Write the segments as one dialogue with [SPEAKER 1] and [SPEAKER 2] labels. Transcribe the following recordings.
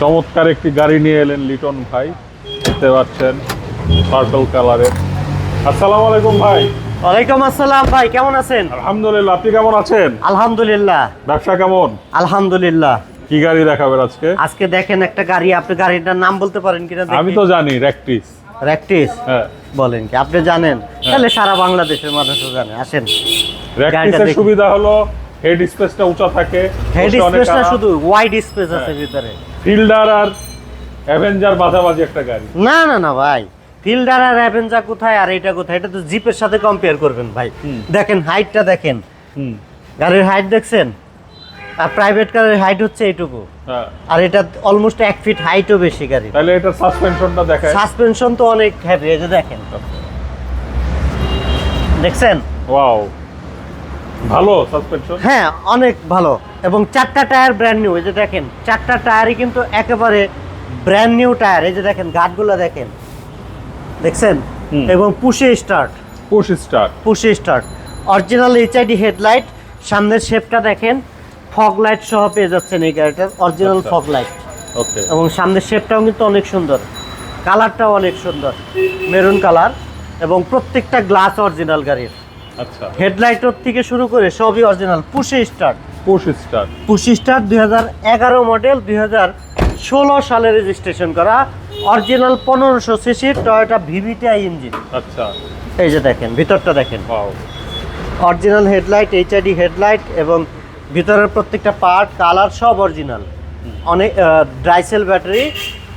[SPEAKER 1] চমৎকার একটি গাড়ি নিয়ে এলেন লিটন ভাই। দেখতে পাচ্ছেন পার্পল কালারের আসসালামু আলাইকুম ভাই।
[SPEAKER 2] ওয়ালাইকুম আসসালাম ভাই কেমন আছেন?
[SPEAKER 1] আলহামদুলিল্লাহ আপনি কেমন আছেন?
[SPEAKER 2] আলহামদুলিল্লাহ।
[SPEAKER 1] ব্যবসা কেমন?
[SPEAKER 2] আলহামদুলিল্লাহ।
[SPEAKER 1] কি গাড়ি দেখাবেন আজকে?
[SPEAKER 2] আজকে দেখেন একটা গাড়ি আপনি গাড়িটার নাম বলতে পারেন কিনা
[SPEAKER 1] আমি তো জানি র্যাকটিস
[SPEAKER 2] র্যাকটিস
[SPEAKER 1] হ্যাঁ।
[SPEAKER 2] বলেন কি আপনি জানেন? তাহলে সারা বাংলাদেশের মানুষও জানে। আসেন।
[SPEAKER 1] র্যাকটিসের সুবিধা হলো হেড স্পেসটা উঁচা থাকে।
[SPEAKER 2] হেড স্পেসটা শুধু ওয়াইড স্পেস আছে ভিতরে।
[SPEAKER 1] ফিল্ডার আর অ্যাভেঞ্জার মাঝামাঝি একটা গাড়ি।
[SPEAKER 2] না না না ভাই। ফিল্ডার আর অ্যাভেঞ্জার কোথায় আর এটা কোথায়? এটা তো জিপের সাথে কম্পেয়ার করবেন ভাই। দেখেন হাইটটা দেখেন। গাড়ির হাইট দেখছেন? আর প্রাইভেট কারের হাইট হচ্ছে এইটুকু।
[SPEAKER 1] হ্যাঁ।
[SPEAKER 2] আর এটা অলমোস্ট এক ফিট হাইটও বেশি গাড়ি।
[SPEAKER 1] তাহলে এটা সাসপেনশনটা দেখায়
[SPEAKER 2] সাসপেনশন তো অনেক হেভি এই যে দেখেন। দেখছেন?
[SPEAKER 1] ওয়াও ভালো সাসপেনশন
[SPEAKER 2] হ্যাঁ অনেক ভালো। এবং চারটা টায়ার ব্র্যান্ড নিউ এই যে দেখেন চারটা টায়ারই কিন্তু একেবারে ব্র্যান্ড নিউ টায়ার। এই যে দেখেন গার্ডগুলো দেখেন। দেখছেন? এবং push start
[SPEAKER 1] push start
[SPEAKER 2] push start original HID headlight সামনের শেপটা দেখেন ফগ লাইট সহ পেয়ে যাচ্ছেন এই গাড়িটার অরিজিনাল। ফগ লাইট
[SPEAKER 1] ওকে
[SPEAKER 2] এবং সামনের শেপটাও কিন্তু অনেক সুন্দর। কালারটাও অনেক সুন্দর। মেরুন কালার এবং প্রত্যেকটা গ্লাস অরিজিনাল গাড়ির।
[SPEAKER 1] আচ্ছা।
[SPEAKER 2] হেডলাইটের থেকে শুরু করে সবই original. Push start.
[SPEAKER 1] Push start
[SPEAKER 2] push start দুই হাজার এগারো মডেল দুই হাজার ষোলো সালে রেজিস্ট্রেশন করা। অরিজিনাল পনেরোশো সিসির টয়োটা ভিভিটিআই ইঞ্জিন।
[SPEAKER 1] আচ্ছা।
[SPEAKER 2] এই যে দেখেন ভিতরটা দেখেন।
[SPEAKER 1] Wow
[SPEAKER 2] original headlight HID headlight এবং ভিতরের প্রত্যেকটা পার্ট কালার সব অরিজিনাল। অনেক ড্রাইসেল ব্যাটারি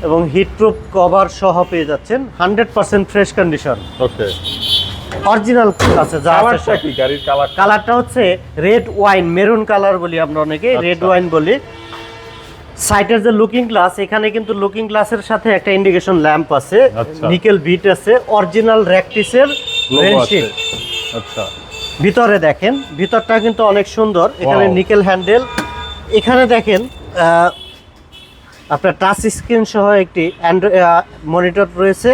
[SPEAKER 2] এবং হিটপ্রুফ কভার সহ পেয়ে যাচ্ছেন। Hundred percent fresh condition
[SPEAKER 1] okay
[SPEAKER 2] original আছে যা আছে
[SPEAKER 1] কি গাড়ির কালার
[SPEAKER 2] কালারটা হচ্ছে রেড ওয়াইন মেরুন কালার বলি আমরা অনেকে রেড
[SPEAKER 1] আচ্ছা।
[SPEAKER 2] ওয়াইন বলি। সাইটের যে লুকিং গ্লাস এখানে কিন্তু লুকিং গ্লাসের সাথে একটা ইন্ডিকেশন ল্যাম্প আছে
[SPEAKER 1] আচ্ছা।
[SPEAKER 2] নিকেল বিট আছে অরিজিনাল র্যাকটিসের
[SPEAKER 1] লোগো আচ্ছা।
[SPEAKER 2] ভিতরে দেখেন ভিতরটা কিন্তু অনেক সুন্দর এখানে নিকেল হ্যান্ডেল এখানে দেখেন আহ, আপনার টাচ স্ক্রিন সহ একটি অ্যান্ড্রয়েড মনিটর রয়েছে।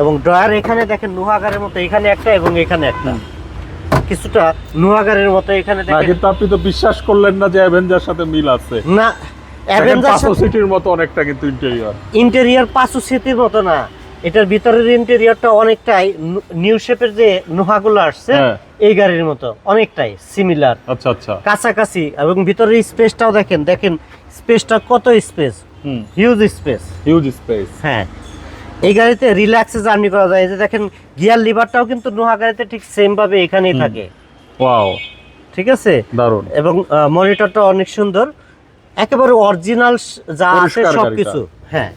[SPEAKER 2] এবং ড্রয়ার এখানে দেখেন নুহাগারের মতো এখানে একটা এবং এখানে একটা। কিছুটা নুহাগারের মতো এখানে দেখেন
[SPEAKER 1] কিন্তু আপনি তো বিশ্বাস করলেন না যে অ্যাভেঞ্জার সাথে মিল আছে।
[SPEAKER 2] না অ্যাভেঞ্জার
[SPEAKER 1] সিটির মতো অনেকটা কিন্তু ইন্টেরিয়র
[SPEAKER 2] ইন্টেরিয়ার পাঁচশো স্মৃতির মতো না। এটার ভিতরের ইন্টেরিয়রটা অনেকটাই নিউ শেপের যে নোহাগুলো আসছে
[SPEAKER 1] হ্যাঁ।
[SPEAKER 2] এই গাড়ির মতো অনেকটাই সিমিলার
[SPEAKER 1] আচ্ছা আচ্ছা।
[SPEAKER 2] কাছাকাছি এবং ভিতরের স্পেসটাও দেখেন দেখেন স্পেসটা কত space huge space
[SPEAKER 1] huge space
[SPEAKER 2] হ্যাঁ। এই গাড়িতে রিল্যাক্সে জার্নি করা যায়। এই যে দেখেন গিয়ার লিভারটাও কিন্তু নোহা গাড়িতে ঠিক সেম ভাবে এখানেই থাকে।
[SPEAKER 1] ওয়াও
[SPEAKER 2] ঠিক আছে?
[SPEAKER 1] দারুণ।
[SPEAKER 2] এবং মনিটরটা অনেক সুন্দর। একেবারে অরিজিনাল যা আছে
[SPEAKER 1] পরিষ্কার
[SPEAKER 2] সব কিছু। হ্যাঁ।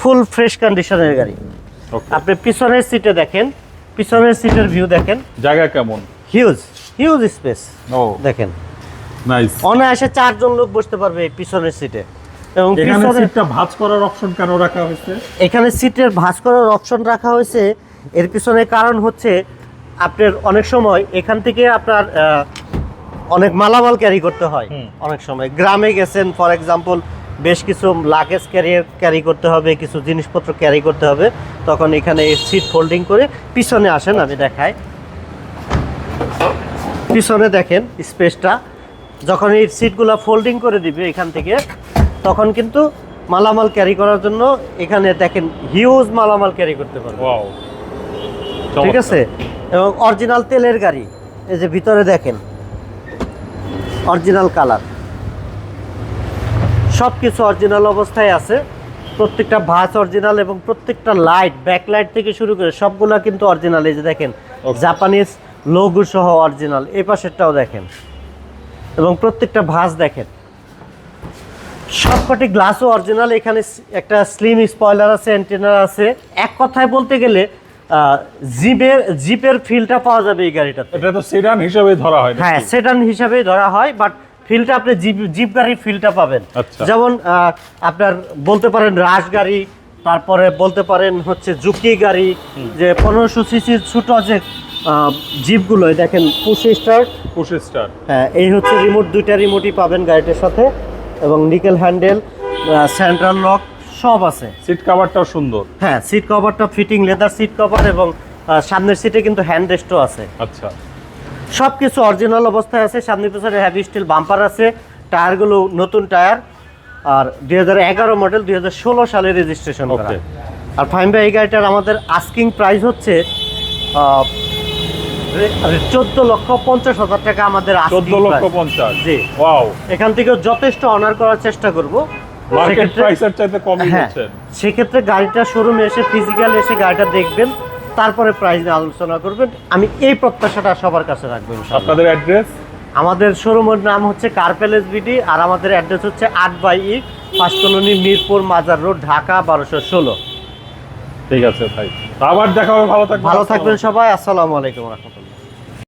[SPEAKER 2] ফুল ফ্রেশ কন্ডিশনের গাড়ি।
[SPEAKER 1] ওকে
[SPEAKER 2] আপনি পিছনের সিটে দেখেন। পিছনের সিটের ভিউ দেখেন।
[SPEAKER 1] জায়গা কেমন?
[SPEAKER 2] হিউজ হিউজ স্পেস
[SPEAKER 1] ও
[SPEAKER 2] দেখেন।
[SPEAKER 1] নাইস
[SPEAKER 2] অনায়াসে চারজন লোক বসতে পারবে পিছনের সিটে এবং
[SPEAKER 1] এখানে সিটটা ভাঁজ করার অপশন কেন রাখা হয়েছে?
[SPEAKER 2] এখানে সিটের ভাঁজ করার অপশন রাখা হয়েছে। এর পিছনে কারণ হচ্ছে আপনার অনেক সময় এখান থেকে আপনার অনেক মালামাল ক্যারি করতে হয়। অনেক সময় গ্রামে গেছেন ফর এক্সাম্পল বেশ কিছু লাগেজ ক্যারিয়ার ক্যারি করতে হবে কিছু জিনিসপত্র ক্যারি করতে হবে। তখন এখানে সিট ফোল্ডিং করে পিছনে আসেন আমি দেখাই। পিছনে দেখেন স্পেসটা যখন এই সিটগুলো ফোল্ডিং করে দিবে এখান থেকে তখন কিন্তু মালামাল ক্যারি করার জন্য এখানে দেখেন হিউজ মালামাল ক্যারি করতে পারবে। ঠিক আছে? এবং অরিজিনাল তেলের গাড়ি এই যে ভিতরে দেখেন অরিজিনাল কালার সব কিছু অরিজিনাল অবস্থায় আছে। প্রত্যেকটা ভাঁজ অরিজিনাল এবং প্রত্যেকটা লাইট ব্যাকলাইট থেকে শুরু করে সবগুলা কিন্তু অরিজিনাল এই যে দেখেন জাপানিজ লোগো সহ অরিজিনাল এই পাশেরটাও দেখেন। এবং প্রত্যেকটা ভাঁজ দেখেন। সবকটি গ্লাসও অরিজিনাল এখানে একটা স্লিম স্পয়লার আছে অ্যান্টেনার আছে। এক কথায় বলতে গেলে জিপের জিপের ফিলটা পাওয়া যাবে এই গাড়িটাতে।
[SPEAKER 1] এটা তো সেডান হিসেবে ধরা হয়
[SPEAKER 2] হ্যাঁ সেডান হিসাবেই ধরা হয় বাট ফিলটা আপনি জিপ জিপ গাড়ির ফিলটা পাবেন।
[SPEAKER 1] আচ্ছা।
[SPEAKER 2] যেমন আপনার বলতে পারেন রাশ গাড়ি তারপরে বলতে পারেন হচ্ছে জুকি গাড়ি যে পনেরোশো সিসির ছোট যে জিপগুলো দেখেন পুশি স্টার্ট
[SPEAKER 1] পুশ স্টার
[SPEAKER 2] হ্যাঁ এই হচ্ছে রিমোট দুইটা রিমোটই পাবেন গাড়িটার সাথে। এবং নিকেল হ্যান্ডেল সেন্ট্রাল লক সব আছে।
[SPEAKER 1] সিট কভারটাও সুন্দর।
[SPEAKER 2] হ্যাঁ সিট কভারটা ফিটিং লেদার সিট কভার এবং সামনের সিটে কিন্তু হ্যান্ড রেস্টও আছে।
[SPEAKER 1] আচ্ছা।
[SPEAKER 2] সব কিছু অরিজিনাল অবস্থায় আছে সামনে পিছনে হ্যাভি স্টিল বাম্পার আছে টায়ারগুলো নতুন টায়ার। আর দুই হাজার এগারো মডেল দুই হাজার ষোলো সালে রেজিস্ট্রেশন করা। আর ফাইন ভাই এই গাড়িটার আমাদের আস্কিং প্রাইস হচ্ছে চোদ্দ লক্ষ পঞ্চাশ হাজার টাকা আমাদের
[SPEAKER 1] চোদ্দ লক্ষ পঞ্চাশ।
[SPEAKER 2] জি।
[SPEAKER 1] ওয়াও
[SPEAKER 2] এখান থেকে যথেষ্ট অনার করার চেষ্টা করব।
[SPEAKER 1] মার্কেট
[SPEAKER 2] সেক্ষেত্রে-
[SPEAKER 1] প্রাইসের চাইতে কমই
[SPEAKER 2] হ্যাঁ সেক্ষেত্রে গাড়িটা শোরুমে এসে ফিজিক্যাল এসে গাড়িটা দেখবেন তারপরে প্রাইস নিয়ে আলোচনা করবেন। আমি এই প্রত্যাশাটা সবার কাছে রাখব ইনশাআল্লাহ।
[SPEAKER 1] আপনাদের অ্যাড্রেস
[SPEAKER 2] আমাদের শোরুমের নাম হচ্ছে কার্পেলেস বিডি আর আমাদের অ্যাড্রেস হচ্ছে আট by E first colony Mirpur Mazar road Dhaka বারোশো ষোলো।
[SPEAKER 1] ঠিক আছে ভাই। আবার দেখা হবে ভালো থাকবেন
[SPEAKER 2] ভালো থাকবেন সবাই আসসালামু আলাইকুম রহমতুল্লাহ।